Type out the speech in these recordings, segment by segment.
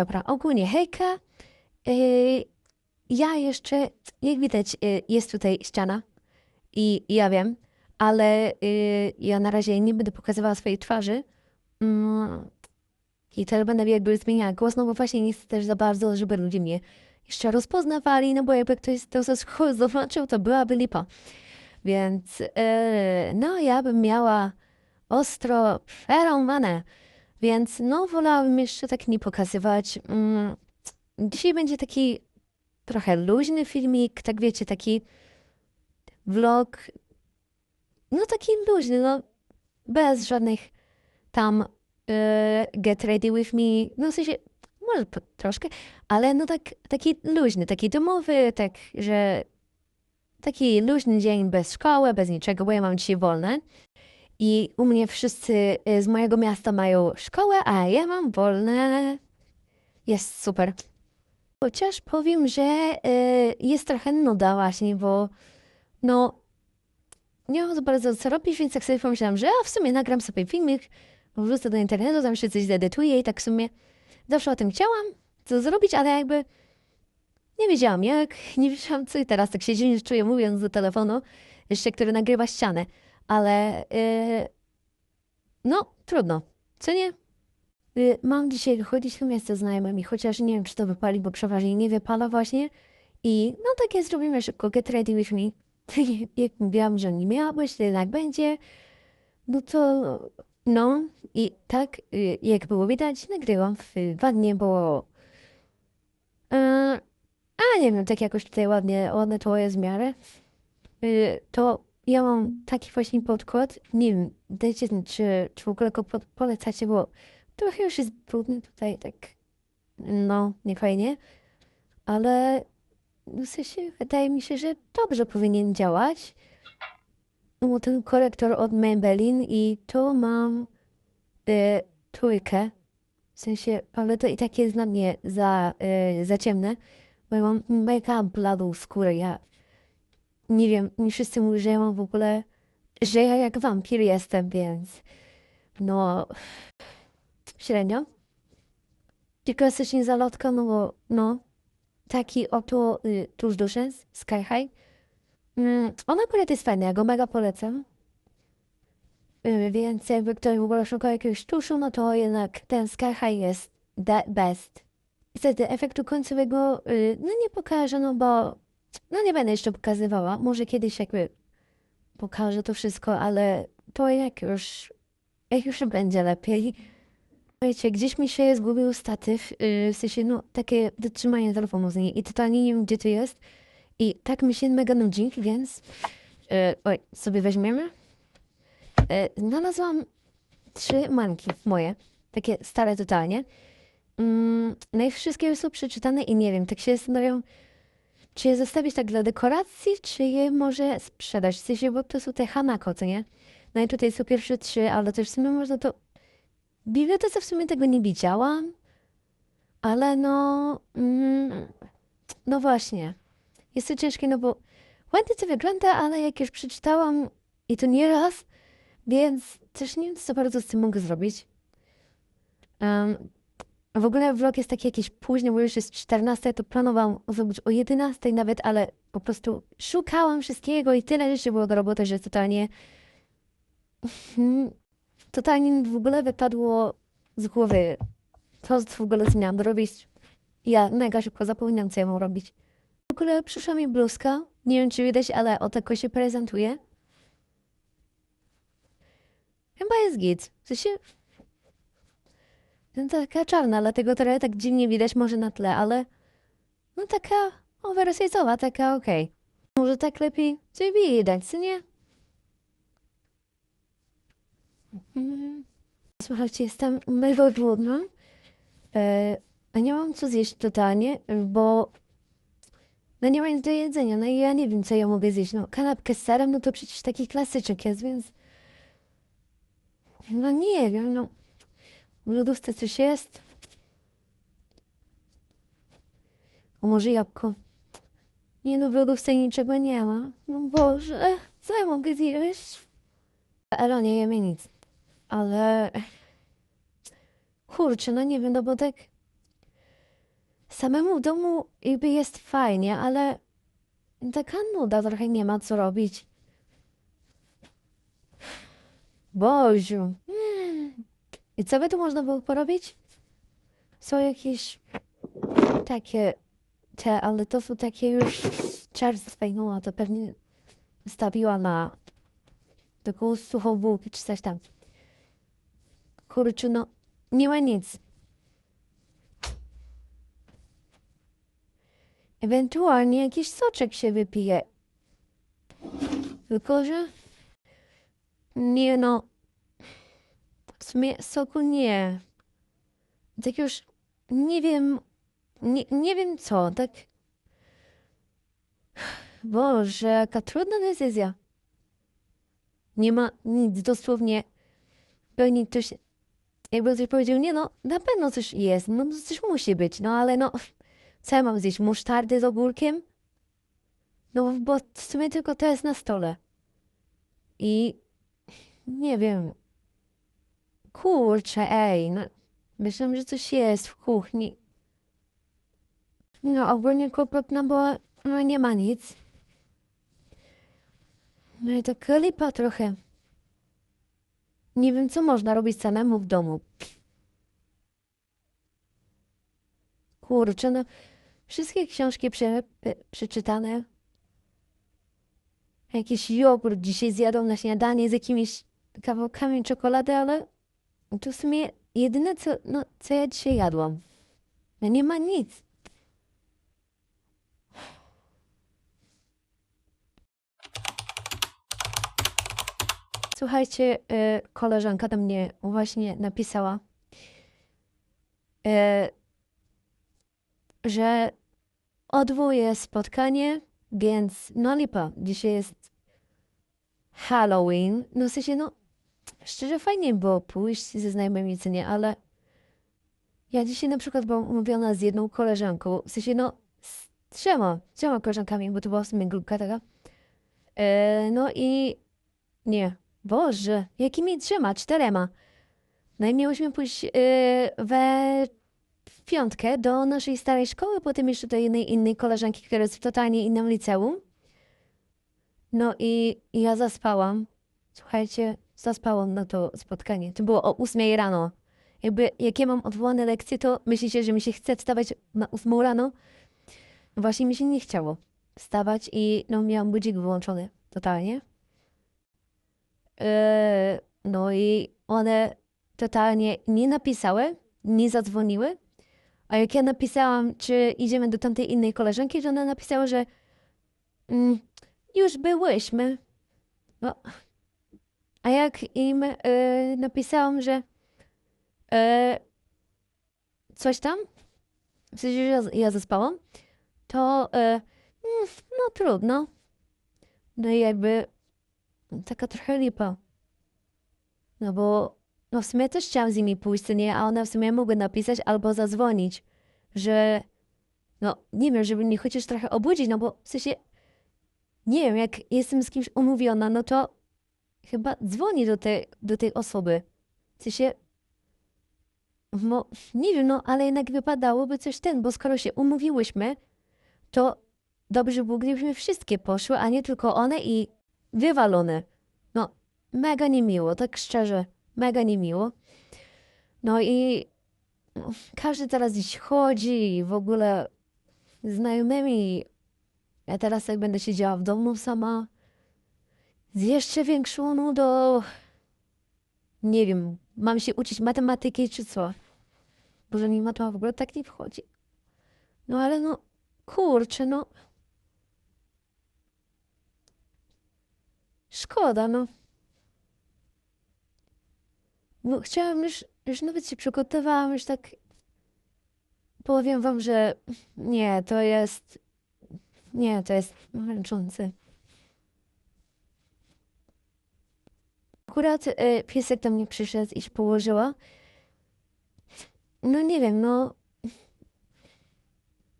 Dobra, ogólnie hejka. Yy, ja jeszcze, jak widać, yy, jest tutaj ściana i ja wiem, ale yy, ja na razie nie będę pokazywała swojej twarzy. Mm, I teraz będę jakby zmieniała głos, no bo właśnie nie chcę też za bardzo, żeby ludzie mnie jeszcze rozpoznawali, no bo jakby ktoś to zobaczył, to byłaby lipa. Więc no ja bym miała ostro przerąbane. Więc no, wolałabym jeszcze tak nie pokazywać. Mm, Dzisiaj będzie taki trochę luźny filmik, tak wiecie, taki vlog. No taki luźny, no bez żadnych tam e, get ready with me. No w sensie, może po, troszkę, ale no tak, taki luźny, taki domowy, tak, że taki luźny dzień bez szkoły, bez niczego, bo ja mam dzisiaj wolne. I u mnie wszyscy y, z mojego miasta mają szkołę, a ja mam wolne. Jest super. Chociaż powiem, że y, jest trochę nuda właśnie, bo no nie mam za bardzo co robić, więc tak sobie pomyślałam, że a w sumie nagram sobie filmik, wrzucę do internetu, tam się coś zedytuję i tak w sumie zawsze o tym chciałam, co zrobić, ale jakby nie wiedziałam jak, nie wiedziałam co i teraz tak się dziwnie czuję mówiąc do telefonu, jeszcze który nagrywa ścianę ale yy, no trudno, co nie? Yy, mam dzisiaj chodzić do miasta znajomymi, chociaż nie wiem, czy to wypali, bo przeważnie nie wypala właśnie. I no takie zrobimy szybko, get ready with me. Jak mówiłam, że nie miała być, to jednak będzie. No to no i tak, yy, jak było widać, nagrywam w dwa bo a nie wiem, tak jakoś tutaj ładnie, ładne to jest miarę. To ja mam taki właśnie podkład. Nie wiem, dajcie znać, czy, czy w ogóle go polecacie, bo trochę już jest brudny tutaj, tak no, niefajnie. Ale w sensie wydaje mi się, że dobrze powinien działać. Bo ten korektor od Maybelline i tu mam y, trójkę. W sensie, ale to i tak jest dla mnie za, y, za ciemne, bo ja mam mega bladą skórę. Ja nie wiem, nie wszyscy mówią, że ja mam w ogóle, że ja jak wampir jestem, więc no średnio. Czy klasycznie zalotka, no bo no taki oto y, tuż duszy, Sky High. Mm, on akurat jest fajny, ja go mega polecam. Y, więc jakby ktoś w ogóle szuka jakiegoś tuszu, no to jednak ten Sky High jest the best. Niestety efektu końcowego y, no nie pokażę, no bo no nie będę jeszcze pokazywała. Może kiedyś jakby pokażę to wszystko, ale to jak już, jak już będzie lepiej. Wiecie, gdzieś mi się zgubił statyw, yy, w sensie, no, takie do trzymania telefonu z niej i totalnie nie wiem, gdzie to jest. I tak mi się mega nudzi, więc yy, oj, sobie weźmiemy. Yy, znalazłam trzy manki moje, takie stare totalnie. Mm, no i wszystkie już są przeczytane i nie wiem, tak się zastanawiam, czy je zostawić tak dla dekoracji, czy je może sprzedać? W sensie, bo to są te Hanako, co nie? No i tutaj są pierwsze trzy, ale też w sumie można to... W bibliotece w sumie tego nie widziałam, ale no... Mm, no właśnie. Jest to ciężkie, no bo ładnie to wygląda, ale jak już przeczytałam i to nie raz, więc też nie wiem, co bardzo z tym mogę zrobić. Um, w ogóle vlog jest taki jakiś późny, bo już jest 14, to planowałam zrobić o 11 nawet, ale po prostu szukałam wszystkiego i tyle rzeczy było do roboty, że totalnie totalnie w ogóle wypadło z głowy co w ogóle miałam robić. Ja mega szybko zapominam, co ja mam robić. W ogóle przyszła mi bluzka, nie wiem czy widać, ale o tako się prezentuje. Chyba jest git. W sensie no taka czarna, dlatego trochę tak dziwnie widać może na tle, ale no taka oversize'owa, taka okej. Okay. Może tak lepiej coś widać, co nie? Mhm. Słuchajcie, jestem mega głodna. E, a nie mam co zjeść totalnie, bo no nie ma nic do jedzenia, no i ja nie wiem, co ja mogę zjeść. No kanapkę z serem, no to przecież taki klasyczek jest, więc no nie wiem, no w lodówce coś jest? O może jabłko? Nie no, w lodówce niczego nie ma. No Boże, co ja mogę zjeść? Elo, nie jemy nic. Ale... Kurczę, no nie wiem, no bo tak... samemu w domu jakby jest fajnie, ale taka nuda, trochę nie ma co robić. Boziu. I co by tu można było porobić? Są jakieś takie te, ale to są takie już czerstwe, no a to pewnie stawiła na taką suchą bułkę czy coś tam. Kurczę, no nie ma nic. Ewentualnie jakiś soczek się wypije. Tylko, że nie no, sumie soku nie. Tak już nie wiem, nie, nie wiem co, tak. Boże, jaka trudna decyzja. Nie ma nic, dosłownie. Pewnie ktoś, jakby ktoś powiedział, nie no, na pewno coś jest, no coś musi być, no ale no, co ja mam zjeść, musztardę z ogórkiem? No bo w sumie tylko to jest na stole. I nie wiem. Kurczę, ej, no, myślałam, że coś jest w kuchni. No, ogólnie kłopotna, bo no, nie ma nic. No i taka lipa trochę. Nie wiem, co można robić samemu w domu. Kurczę, no, wszystkie książki prze, e, przeczytane. Jakiś jogurt dzisiaj zjadą na śniadanie z jakimiś kawałkami czekolady, ale to w sumie jedyne, co, no, co ja dzisiaj jadłam. No nie ma nic. Słuchajcie, e, koleżanka do mnie właśnie napisała, e, że odwołuje spotkanie, więc no lipa, dzisiaj jest Halloween. No w sensie, no szczerze fajnie było pójść ze znajomymi, co nie, ale ja dzisiaj na przykład byłam umówiona z jedną koleżanką, w sensie no z trzema, trzema koleżankami, bo to była w sumie grupka taka. E, no i nie, Boże, jakimi trzema, czterema. No i miałyśmy pójść yy, we piątkę do naszej starej szkoły, potem jeszcze do jednej innej koleżanki, która jest w totalnie innym liceum. No i, i ja zaspałam. Słuchajcie, zaspałam na to spotkanie. To było o ósmej rano. Jakby, jak ja mam odwołane lekcje, to myślicie, że mi się chce wstawać na ósmą rano? Właśnie mi się nie chciało wstawać i no miałam budzik wyłączony totalnie. Yy, no i one totalnie nie napisały, nie zadzwoniły. A jak ja napisałam, czy idziemy do tamtej innej koleżanki, to ona napisała, że mm, już byłyśmy. No. A jak im y, napisałam, że y, coś tam, w sensie, że ja, ja zaspałam, to y, mm, no trudno. No i jakby taka trochę lipa. No bo no w sumie też chciałam z nimi pójść, nie? A one w sumie mogły napisać albo zadzwonić, że no nie wiem, żeby mnie chociaż trochę obudzić, no bo w sensie nie wiem, jak jestem z kimś umówiona, no to chyba dzwoni do tej, do tej osoby. W sensie no, nie wiem, no ale jednak wypadałoby coś ten, bo skoro się umówiłyśmy, to dobrze było, gdybyśmy wszystkie poszły, a nie tylko one i wywalone. No, mega niemiło, tak szczerze, mega niemiło. No i no, każdy teraz gdzieś chodzi w ogóle znajomymi. Ja teraz jak będę siedziała w domu sama, z jeszcze większą nudą. Nie wiem, mam się uczyć matematyki czy co. Boże, mi matma w ogóle tak nie wchodzi. No ale no, kurczę, no. Szkoda, no. Bo chciałam już, już nawet się przygotowałam, już tak powiem wam, że nie, to jest, nie, to jest męczące. Akurat y, piesek do mnie przyszedł i się położyła. No nie wiem, no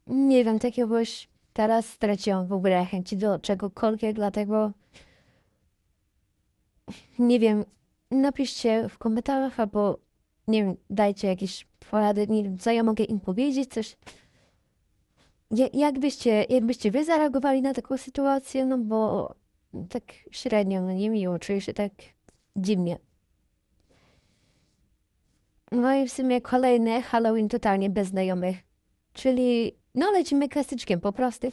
nie wiem, tak jakoś teraz straciłam w ogóle chęci do czegokolwiek, dlatego nie wiem, napiszcie w komentarzach albo nie wiem, dajcie jakieś porady, nie wiem, co ja mogę im powiedzieć, coś, Ja- Jakbyście, jakbyście wy zareagowali na taką sytuację, no bo tak średnio, no niemiło, czuję się tak dziwnie. No i w sumie kolejny Halloween totalnie bez znajomych. Czyli, no lecimy klasyczkiem po prostu.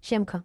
Siemka.